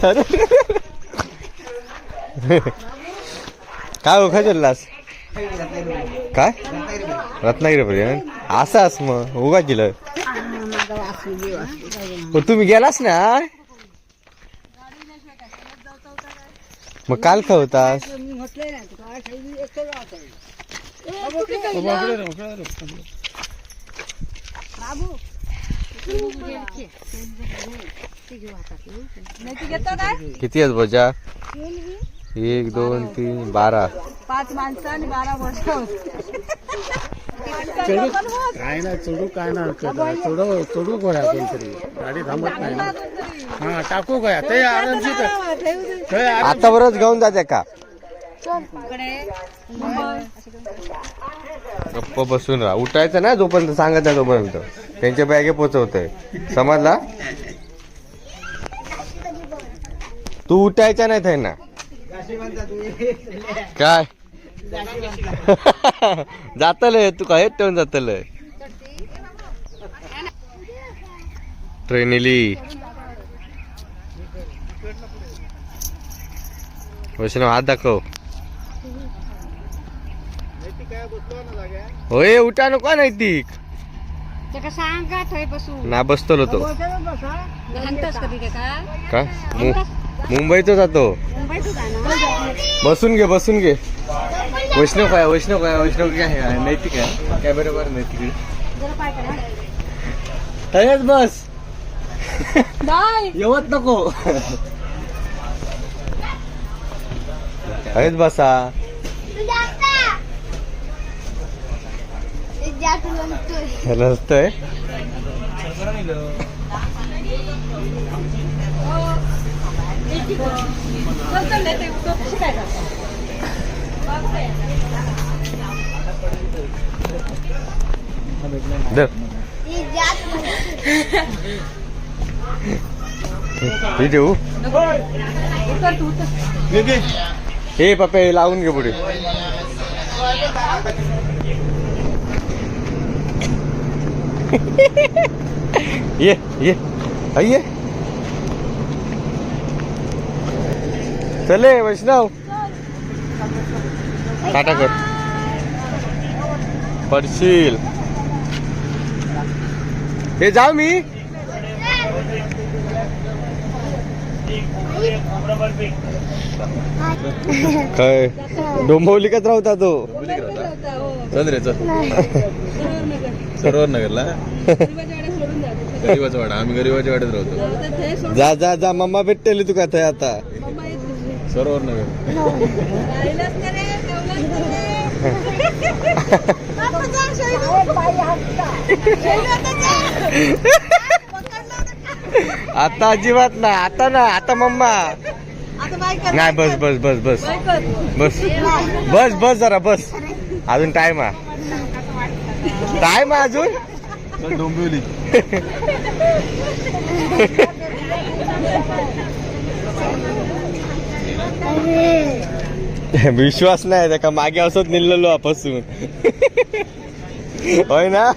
काय ओखा चाललास काय? रत्नागिरी पर्यंत असाच मग उगा केलं पण तुम्ही गेलास ना? मग काल का होतास किती आहेत बजा एक दोन तीन बारा. पाच माणसं आणि बारा वर्ष काय ना चढू काय ना चढू. चढू गोळ्या कोणतरी. गाडी थांबत नाही ना. हा टाकू काय ते आरामशीर ते आराम- आता बरंच घेऊन जाते का? गप्प बसून राहा. उठायचं ना जोपर्यंत सांगत नाही तोपर्यंत. त्यांच्या बॅगे पोचवतोय. समजला? तू उठायचा नाही त्यांना. काय? जातलय तू काय ठेवून जातल ट्रेन इली वैष्णव हात दाखव. होय उठा नको नैतिक त्याका सांगा थंय बसून ना बसतलो तो. कधी ते का? मु- मुंबईत जातो. मुंबईतच आहे ना? बसून घे बसून घे. वैष्णव काय वैष्णव काय वैष्णव काय आहे. नैतिक आहे. काय बरोबर करा तयाच बस. येवत नको. हेच बसा. हे देऊ. हे पप्पे लावून घे पुढे. ये ये ये चले वैष्णव। टाटा कर। पडशील। हे जाऊ मी। काय? डोंबवलीकच राहता तो. चल रे चल. सरोवर नगरला गरीबाचा वाडा आम्ही गरीबाच्या वाड्यात राहतो. जा जा जा. मम्मा भेटतेली तुका थंय आता. सरोवर नगर आता अजिबात ना आता ना आता मम्मा. नाही बस बस बस बस. बस. बस बस जरा बस. अजून टाइम आहे. टाइम आहे अजून? डोंबिवली. विश्वास नाही त्या मागे असत निघलेलो आपसून. होय ना?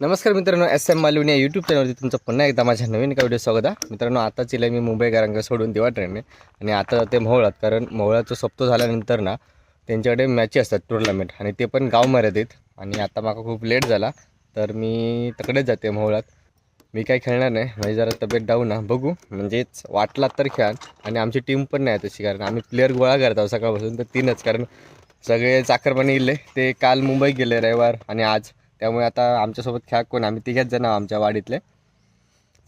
नमस्कार मित्रांनो एस एम मालवणी या यूट्यूब चॅनलवरती तुमचं पुन्हा एकदा माझ्या नवीन एका व्हिडिओ स्वागत आहे. मित्रांनो आता चिला मी मुंबईकरांना सोडून देवा ट्रेनने आणि आता ते मोहळात कारण मोहळाचं सप्तो झाल्यानंतर ना त्यांच्याकडे मॅची असतात टुर्नामेंट आणि ते पण गाव मर्यादित आणि आता माका खूप लेट झाला तर मी तकडेच जाते मोहळात मी काय खेळणार नाही म्हणजे जरा तब्येत डाऊन ना बघू म्हणजेच वाटला तर खेळ आणि आमची टीम पण नाही तशी कारण आम्ही प्लेअर गोळा करत आहोत सकाळपासून तर तीनच. कारण सगळे चाकरपणे गेले ते काल मुंबई गेले रविवार आणि आज. त्यामुळे आता आमच्यासोबत खेळा कोण? आम्ही तिघेच जण आमच्या वाडीतले.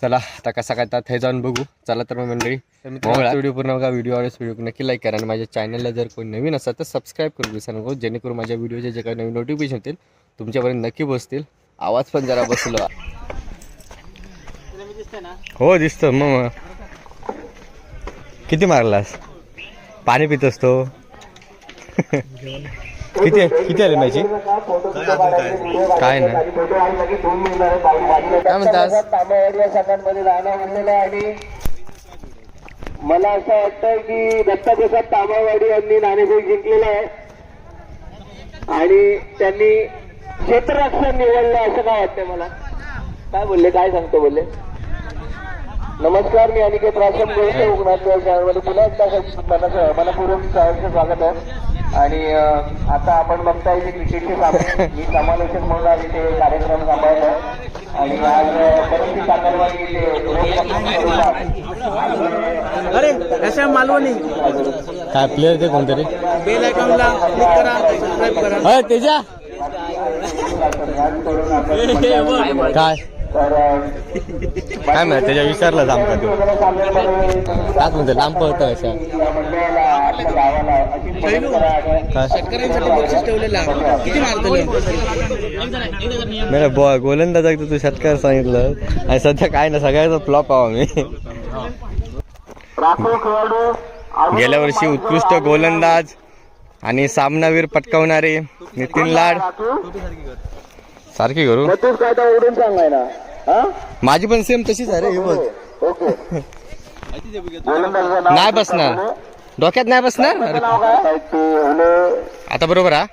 चला आता कसा काय हे जाऊन बघू. चला तर मग मंडळी व्हिडिओ पूर्ण बघा व्हिडिओ आवडेल व्हिडिओ नक्की लाईक करा आणि माझ्या चॅनलला जर कोणी नवीन असेल तर सबस्क्राईब करू विसरू नको. जेणेकरून माझ्या व्हिडिओचे जे काही नवीन नोटिफिकेशन होतील तुमच्यापर्यंत नक्की बसतील आवाज पण जरा बसलो. हो दिसतो मग किती मारलास? पाणी पित असतो किती किती आले माझी काय नाही. काय आणि मला असं वाटतंय की दत्ताप्रसाद तांबावाडी यांनी नाणेफेक जिंकलेलं आहे. आणि त्यांनी क्षेत्ररक्षण निवडलं असं काय वाटतंय मला? काय बोलले? काय सांगतो बोलले? नमस्कार मी अनिकेत राशम गोष्ट चॅनलमध्ये पुन्हा एकदा मनाचं मनपूर्वक स्वागत आहे. आणि आता आपण बघताय की क्रिकेटचे सामने मी समालोचक म्हणून आज इथे कार्यक्रम सांभाळत आहे आणि आज बरीचशी इथे अरे कशा मालवणी? काय प्लेअर ते कोणतरी? बेल आयकॉनला क्लिक करा सबस्क्राईब करा. तेजा! काय? तर काय म्हणत त्याच्या विचारलं आमका तू. काय म्हणतो लांब पळतं अशा. शेतकऱ्यांसाठी बक्षीस ठेवलेलं आहे. किती मारतलं मेरा बॉ गोलंदाज तू षटकार सांगितलं. आणि सध्या काय ना सगळ्याचा फ्लॉप आहो मी गेल्या वर्षी उत्कृष्ट गोलंदाज आणि सामनावीर पटकावणारे नितीन लाड. सारखी करू. काय तर उडून सांगाय ना. हा? माझी पण सेम तशीच आहे रे हे बघ. ओके. गोलंदाजाचं नाव नाही बसणार. डोक्यात नाही बसणार? अरे नाव काय? ते हुले. आता बरोबर हा.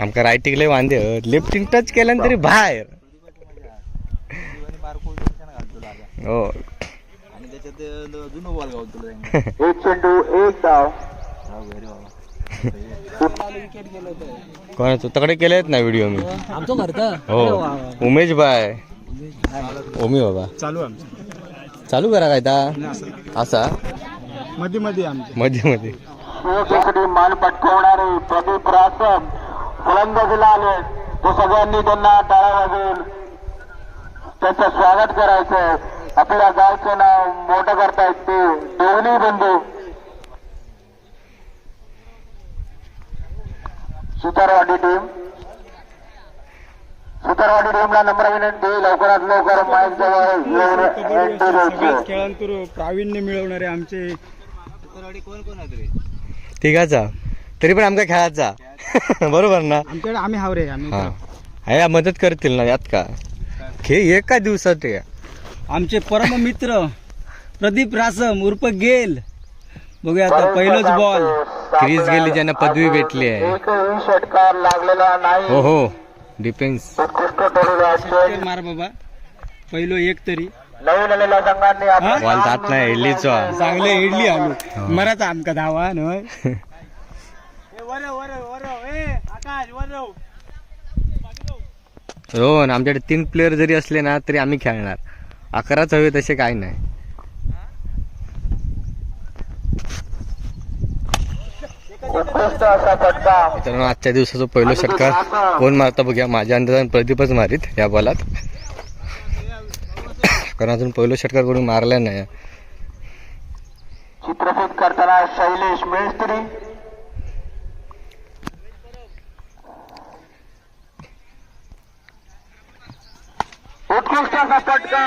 आमका रायटिक लय वांदे लेफ्टिंग टच केलं तरी बाहेर. हो. आणि त्याच्यात जुनं बॉल गावतो एक चेंडू एक डाव. कोणाचं? तकडे केलेत ना व्हिडिओ मी? आमचं घरचं हो. उमेश बाय ओमी बाबा. चालू आमचं. चालू करा काय ता? असा. मध्ये मध्ये आमचं. मध्ये मध्ये मान पटकवणारे प्रदीप रासम फलंदाजीला आले. तो सगळ्यांनी त्यांना टाळा वाजवून त्यांचं स्वागत करायचं. आपल्या गावचं नाव मोठं करतायत ते दोन्ही बंधू. सुतारवाडी टीम सुतारवाडी टीमला नम्र विनंती लवकरात लवकर माईक जवळ. खेळांतून प्रावीण्य मिळवणारे आमचे कोण कोण तिघाचा. तरी पण आमका खेळायचा बरोबर ना? आमच्याकडे आम्ही हावरे आम्ही हा. आहे मदत करतील ना यात का? खेळ एका दिवसात आहे. आमचे परम मित्र प्रदीप रासम उर्फ गेल. बघूया आता पहिलंच बॉल क्रीज गेली ज्यांना पदवी भेटली आहे. एकही षटकार लागलेला नाही. हो हो. डिफेन्स उत्कृष्ट मार बाबा. पहिलो एक तरी. नवीन आलेल्या संघांनी आपल्या बॉल जात नाही इडलीचा चांगले इडली आलो. मराचा आमका धावा नय रोहन आमच्याकडे तीन प्लेअर जरी असले ना तरी आम्ही खेळणार. अकराच हवे तसे काय नाही उत्कृष्ट असा फटका मित्रांनो आजच्या दिवसाचा पहिलं षटकार कोण मारता बघूया माझ्या अंदाजाने प्रदीपच मारीत या बॉलात. कारण अजून पहिलं षटकार कोणी मारला नाही. चित्रफित करताना शैलेश मेस्त्री. उत्कृष्ट असा फटका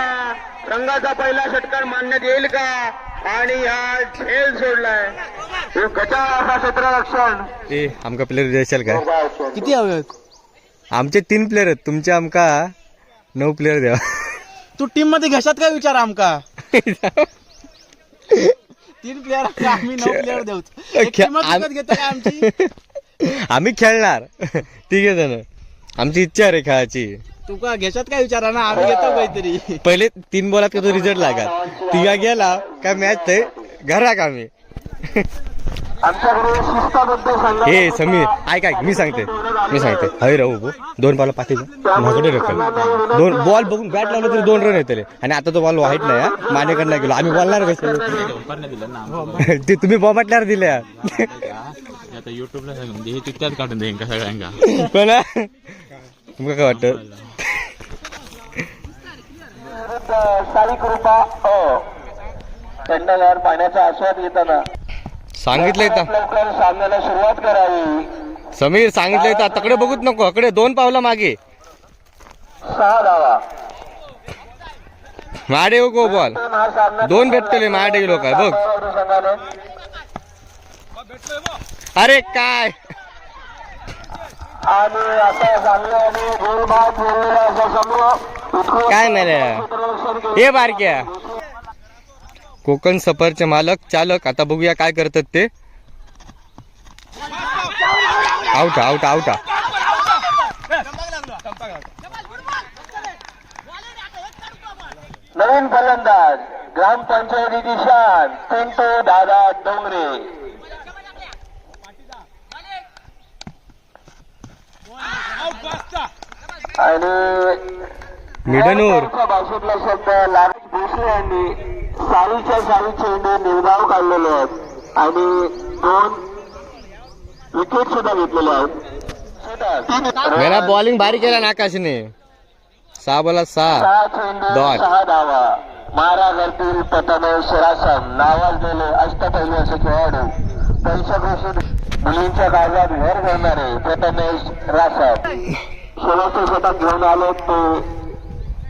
रंगाचा पहिला षटकार मानण्यात येईल का? आणि हा खेळ सोडलाय. क्षेत्ररक्षण आमका प्लेअर द्याल काय? किती हवे आमचे तीन प्लेअर आहेत. तुमचे आमका नऊ प्लेअर द्या तू टीममध्ये घेशात काय विचार आमका? तीन प्लेअर आम्ही नऊ प्लेअर देऊ एक खे- team च आम- विकत घेतो काय आमची? आम्ही खेळणार. तिघे जण आमची इच्छा आहे रे खेळाची तू का घेशात काय विचारा ना? आम्ही घेतो काहीतरी. पहिले तीन बॉलात का तो रिझल्ट लागा तिघा गेला? काय मॅच ते? घराक आम्ही? हे समीर ऐक ऐक मी सांगते. मी सांगते. हय राहू भाऊ दोन बॉल पाठी माकडे रकल दोन बॉल बघून बॅट लावलं तरी दोन रन येतले. आणि आता तो बॉल वाईट नाही हा. नाही गेलो. आम्ही बोलणार कसे? ते तुम्ही बॉम्बटल्यावर दिल्या आता युट्यूबला हे तिथल्याच काढून देईन का सगळ्यांका पण तुमका काय वाटत? कृपा अ थंडगार पाण्याचा आस्वाद घेताना सांगितलंय तर लवकर सामन्याला सुरुवात करावी समीर सांगितलंय तर तकडे बघूच नको. अकडे दोन पावलं मागे. सहा धावा माडे गो बॉल दोन भेटतले माडे लोक. बघ. अरे काय? आणि आता चांगलं आणि गोलबाद बोललेला असा उत्कृष्ट काय नाही. हे बारक्या. कोकण सफरचे मालक चालक आता बघूया काय करतात ते. आउट आउट आउट नवीन फलंदाज ग्रामपंचायतीची शान पिंटू दादा डोंगरे. आणि मिडनूर भाषेतला शब्द लाल भोसले यांनी सारीच्या सारी चेंडू निर्धाव काढलेले आहेत. आणि दोन विकेट सुद्धा घेतलेले आहेत. मेरा बॉलिंग भारी केला ना आकाशने. सहा बोला सहा सहा धावा. मारा करतील प्रथमेश रासम. नावाजलेले असे खेळाडू. पैशाघोषित मुलींच्या काळजात भर घालणारे प्रथमेश रासम शेवटचे शतक घेऊन आले ते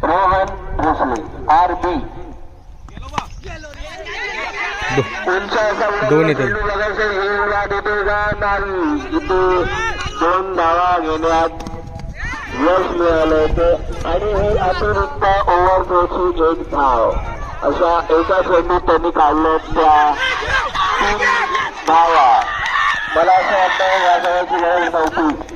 रोहन भोसले आर बी. दोन इथे. धावा घेण्यात यश मिळालं होतं. आणि हे अतिरिक्त ओव्हरथ्रोची एक धाव. अशा एका चेंडूत त्यांनी काढलं त्या धावा. मला असं वाटतं या सगळ्याची गरज नव्हती.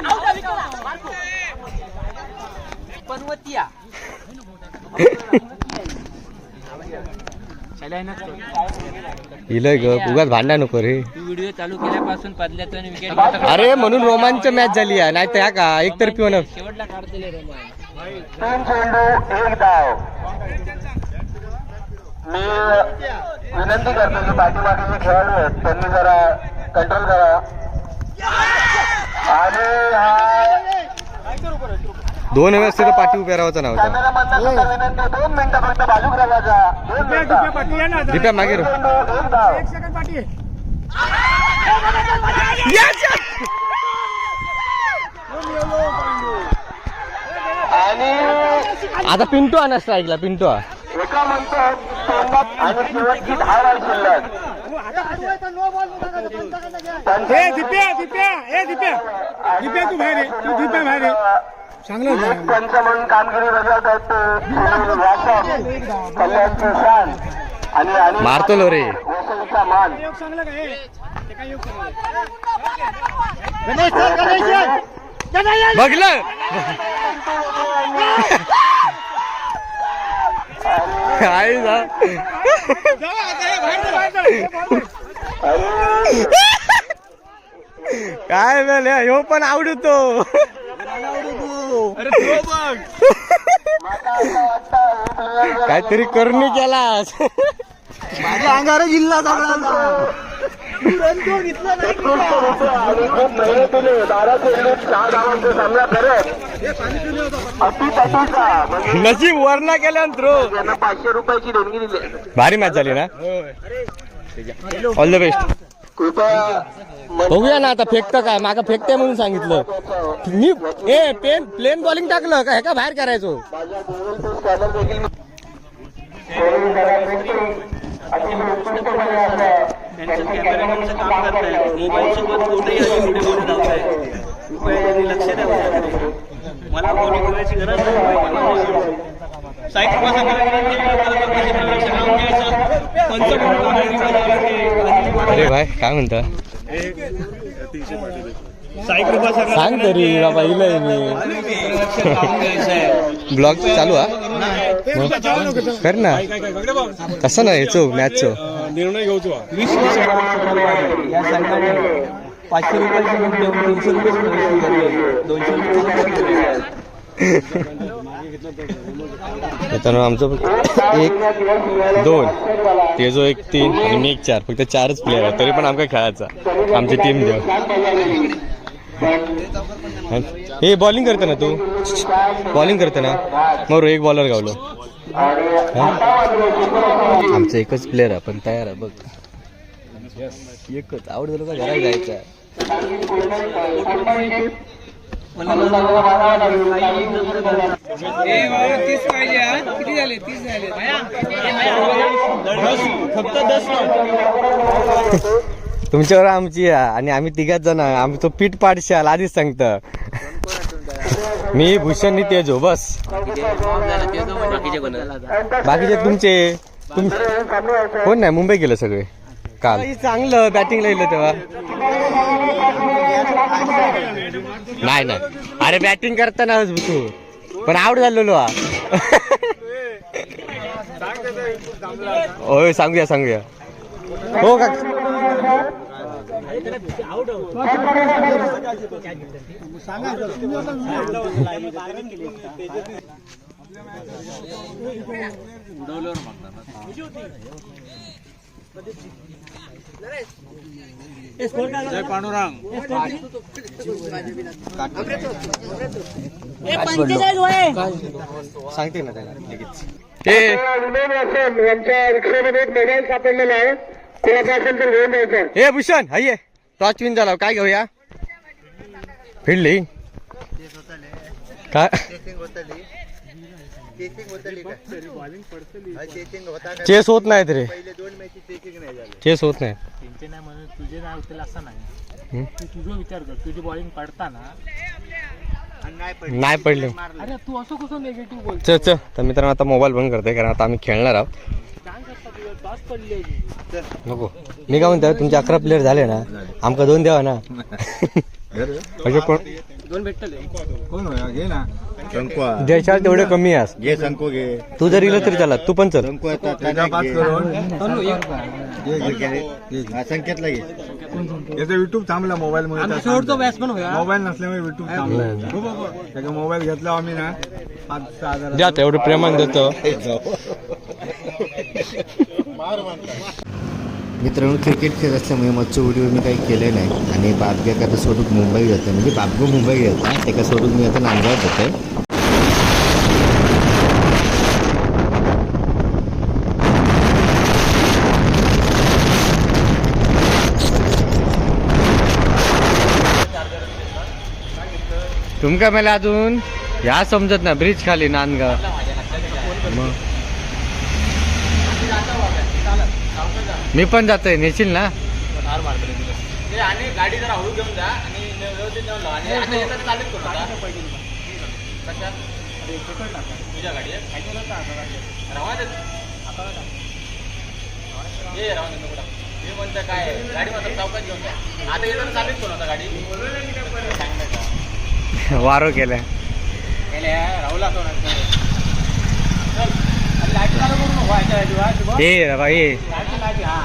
इलय ग उगाच भांडा नको रे. व्हिडिओ चालू केल्यापासून पदल्यातून विकेट अरे म्हणून रोमांच मॅच झाली आहे. नाही तर का एक शेवटला काढतेले रोमान तीन चेंडू एक धाव मी विनंती करतो की पाठीमागे जे खेळाडू आहेत त्यांनी जरा कंट्रोल करा. आणि हा दोन वेळेस तिथं पाठी उभ्या राहायचा आहे, दोन मिनिटं फक्त मिनिटं. दिप्या मागे आणि आता पिंटू आणा स्ट्राईकला पिंटू आ. एका म्हणतात आणि शेवटची धाव आहे शिल्लक. ए दिप्या दिप्या ए दिप्या. दिप्या तू बाहेर आहे तू दिप्या बाहेर आहे चांगलं झालं. पंच म्हणून कामगिरी बजावत आहेत कल्याणची शान आणि आणि मारतो लो रे. वसईचा मान. योग चांगलं काय हे? ते काय योग चांगलं गणेश चल, गणेश. चल. गणेश, बघलं. जा हे हे जा. काय वेळ ह्यो पण आवडतो. काहीतरी करणी केलास. बारा चेंडूत सहा धावांचा सामना करत. नशीब वरना केल्या थ्रो त्यांना पाचशे रुपयाची देणगी दिली भारी मॅच झाली ना? ऑल द बेस्ट बघूया ना आता फेकतं काय? मागा फेकते म्हणून सांगितलं. मी ए पेन प्लेन बॉलिंग टाकलं का? हे का बाहेर करायचो? मोबाईल सोबत लक्ष द्यावं मला बॉलिंग करायची गरज नाही. साईडपासून पंच म्हणून कामगिरी बजावली. अरे भाई काय म्हणता? सांग तरी बाबा इलय मी. ब्लॉग चालू हा? कर ना. कसं ना ह्याचो मॅचचं निर्णय घेऊ पाचशे रुपयाची नोट देऊन तीनशे रुपये दोनशे रुपये आमचं फक्त एक दोन. तेजो एक तीन आणि मी एक चार. फक्त चारच प्लेअर आहे तरी पण आमका खेळायचा. आमची टीम देऊ हे? बॉलिंग करते ना तू? बॉलिंग करते ना? मग एक बॉलर गावलो. आमचं एकच प्लेअर आहे पण तयार आहे बघ. एकच. का घरात जायचं. फक्त दस तुमच्यावर आमची आणि आम्ही तिघात जण तो पीठ पाडशाल आधीच सांगतं. मी भूषण नी तेजो बस. बाकीचे तुमचे. तुम कोण नाही? मुंबई गेलं सगळे. काल. चांगलं बॅटिंगला येलं तेव्हा. नाही नाही. अरे बॅटिंग करताना तू. पण आउट झालेलो हा. होय सांगूया सांगूया. हो का? जय पांडुरंग सांगते ना त्याला लगेच रिक्षामध्ये एक मोबाईल सापडलेला आहे कोणाचा असेल तर घेऊन द्यायचा ए भूषण हाय टॉच विन झाला काय घेऊया? फिरली. काय? चेस होत नाहीत रे चेस होत नाही त्यांचे नाही म्हणून तुझे नाही होतील असं हम्म. नाही तू तुझं विचार कर तुझी बॉलिंग पडताना नाही पडले. अरे तू असं कसं निगेटिव्ह बोल च च. तर मित्रांनो आता मोबाईल बंद करतोय कारण आता आम्ही खेळणार आहोत. पडली नको. मी काय म्हणतो तुमचे अकरा प्लेअर झाले ना आमका दोन द्यावा ना. म्हणजे कोण दोन भेटले कोण होया? घे ना. द्यायच्या तेवढे कमी आहेस घे संको घे. तू जर इलं तरी चालत तू पण चल. आता पाच करून संकेतला घे. याचा युट्यूब थांबला मोबाईल मध्ये शेवटचा बॅट्समन होया. मोबाईल नसल्यामुळे युट्यूब थांबला. त्याचा मोबाईल घेतला आम्ही ना. पाच सहा हजार द्या एवढं प्रेमान देतो. मित्रांनो क्रिकेट खेळ असल्यामुळे मच्छू व्हिडिओ मी काही केले नाही. आणि बापग्या आता सोडून मुंबई जाते. म्हणजे बाबगो मुंबई गेला त्याच्या सोडून मी आता नांदगाव जाते तुमका मला अजून? ह्या समजत ना ब्रिज खाली नांदगाव. मग. मी पण जातोय नेशील ना? आणि गाडी जरा हळू घेऊन जा आणि व्यवस्थित जाऊन लावा. आणि आता येताना चालूच करू नका. कशात? तुझ्या गाडी आहे? रावा देत. ये रावा देत नको टाकू. मी म्हणतो काय गाडी मात्र चौकात घेऊन जा. आता येताना चालूच करू नका गाडी. वारो केलाय. राहुल असं लाइट चालू करू नको व्हायच्या आधी, वा, शुभम. ए बाबा ए हा.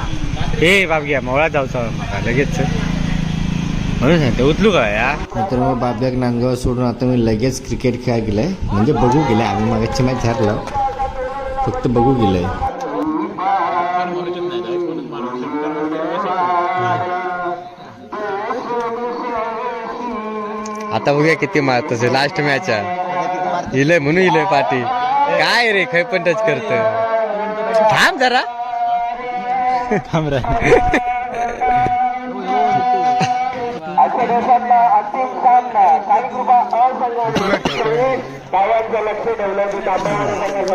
ए बाप घ्या मोळा जाऊचा मला लगेच म्हणून सांगते उचलू का या मित्रांनो बापग्याक नांदगाव सोडून आता मी लगेच क्रिकेट खेळायला गेलाय म्हणजे बघू गेलाय आम्ही मागाची मॅच हरलो फक्त बघू गेलोय आता बघूया किती मारत तसे लास्ट मॅच आहे इलय म्हणून इलय पाटी काय रे खै पण टच करत थांब जरा. थांब रे.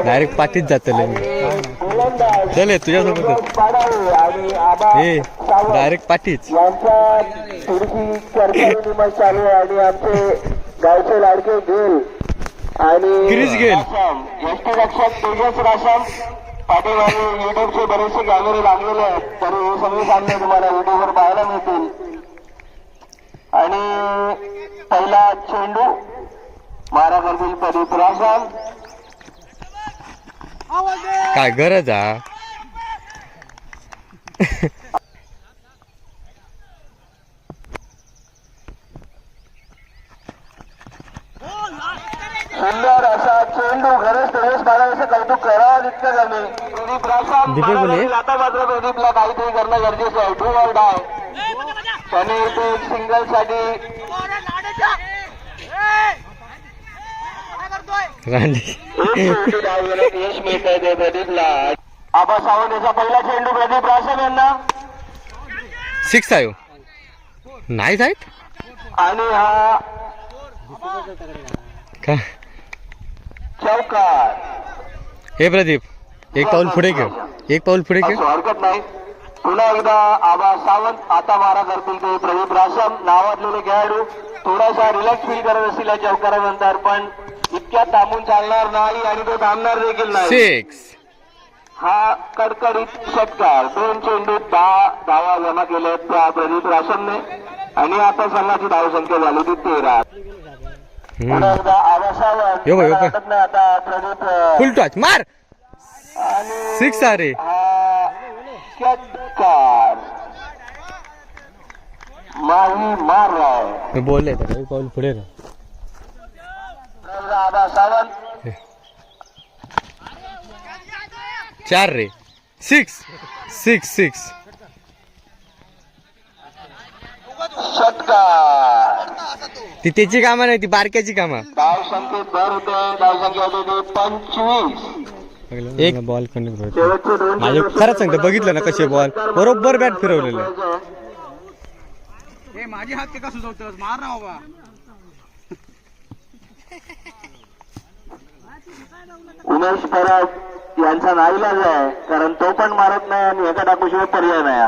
डायरेक्ट पाठीत जात गोलंदाज चल आबा ए डायरेक्ट पाठीच. चालू आहे आणि आमचे गावचे लाडके गेल आणि गिरीश गेल. पाठीमागे युट्यूबचे बरेचसे कॅमेरे लागलेले आहेत. तर हे सगळे सामने तुम्हाला युट्यूबवर पाहायला मिळतील. आणि पहिला चेंडू मारा करतील प्रदीप काय गरज हा सुंदर असा चेंडू घरच प्रवेश मारायचं कौतुक करावं मारामारी आता मात्र प्रदीपला काहीतरी करणं गरजेचं आहे ट्रू ऑल डाय त्याने इथे एक सिंगलसाठी यश मिळत आहे प्रदीपला आबा सावंत याचा पहिला चेंडू प्रदीप राशम यांना सिक्स आहे हो. नाही जायत आणि हा चौकार हे प्रदीप एक पाऊल पुढे घे. एक पाऊल पुढे घे. असं हरकत नाही. पुन्हा एकदा आबा सावंत आता मारा करतील ते प्रदीप राशम नावाजलेले खेळाडू. थोडासा रिलॅक्स फील करत असतील या चौकारानंतर पण इतक्यात थांबून चालणार नाही आणि तो थांबणार देखील नाही. सिक्स हा कडकडीत षटकार दोन चेंडूत दहा धावा जमा केल्या त्या प्रदीप राशमने आणि आता संघाची धावसंख्या झाली ती तेरा पुन्हा एकदा आबा सावंत यो अं, फुल टॉच मार! सिक्स अरे षटकार माही मार रहा मी बोलले तर. एक पाऊल पुढे चार रे. सिक्स सिक्स सिक्स षटकार ती त्याची कामं नाही ती बारक्याची कामं. धाव संख्येत भर होते धाव संख्या होते पंचवीस एक बॉल कनेक्ट माझे खरंच सांगतो बघितलं ना कसे बॉल बरोबर बॅट फिरवलेलं. हे माझी हात ते का सुचवतोस मार ना बाबा. उमेश परब यांचा नाईलाज आहे कारण तो पण मारत नाही आणि एका टाकूशिवाय पर्याय नाही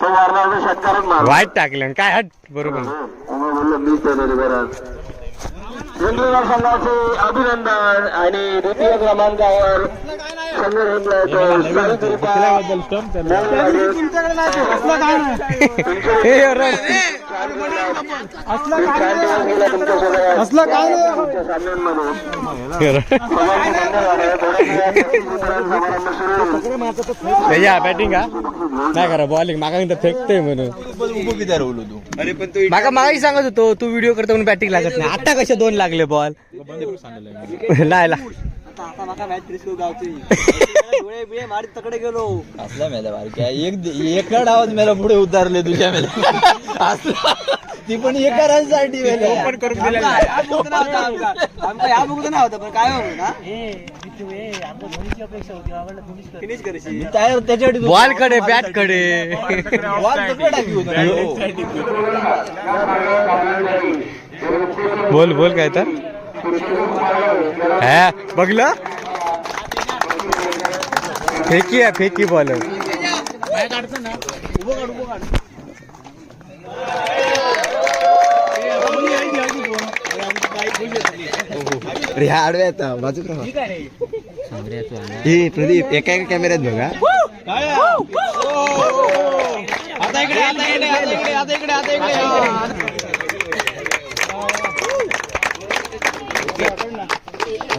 तो वाईट टाकलं. काय हट बरोबर. उमेश वेंगुर्ला संघाचे अभिनंदन आणि द्वितीय क्रमांकावर संघ हे अरे असलं काय त्याच्या बॅटिंग का नाही करा बॉलिंग मागा फेकतोय म्हणून अरे पण तो मागा मागाही सांगत होतो तू व्हिडिओ करतो म्हणून बॅटिंग लागत नाही. आता कसे दोन लागले बॉल नाही ला असला मेला बारक्या एक एका डावात मेला पुढे उतारले तुझ्या मेला. असला. ती पण एका रनसाठी ओपन करून दिलेला तयार त्याच्यासाठी बॉलकडे बॅटकडे. बोल बोल बोल काय तर? हा बघलं? फेकी आहे फेकी बॉल अरे हा आडव्या आता बाजूक राहा हे प्रदीप एका एका कॅमेऱ्यात बघा. आता इकडे आता इकडे आता इकडे आता इकडे आता इकडे.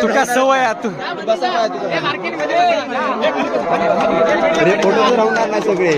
तुका सवय तू अरे फोटो तर राहणार सगळे.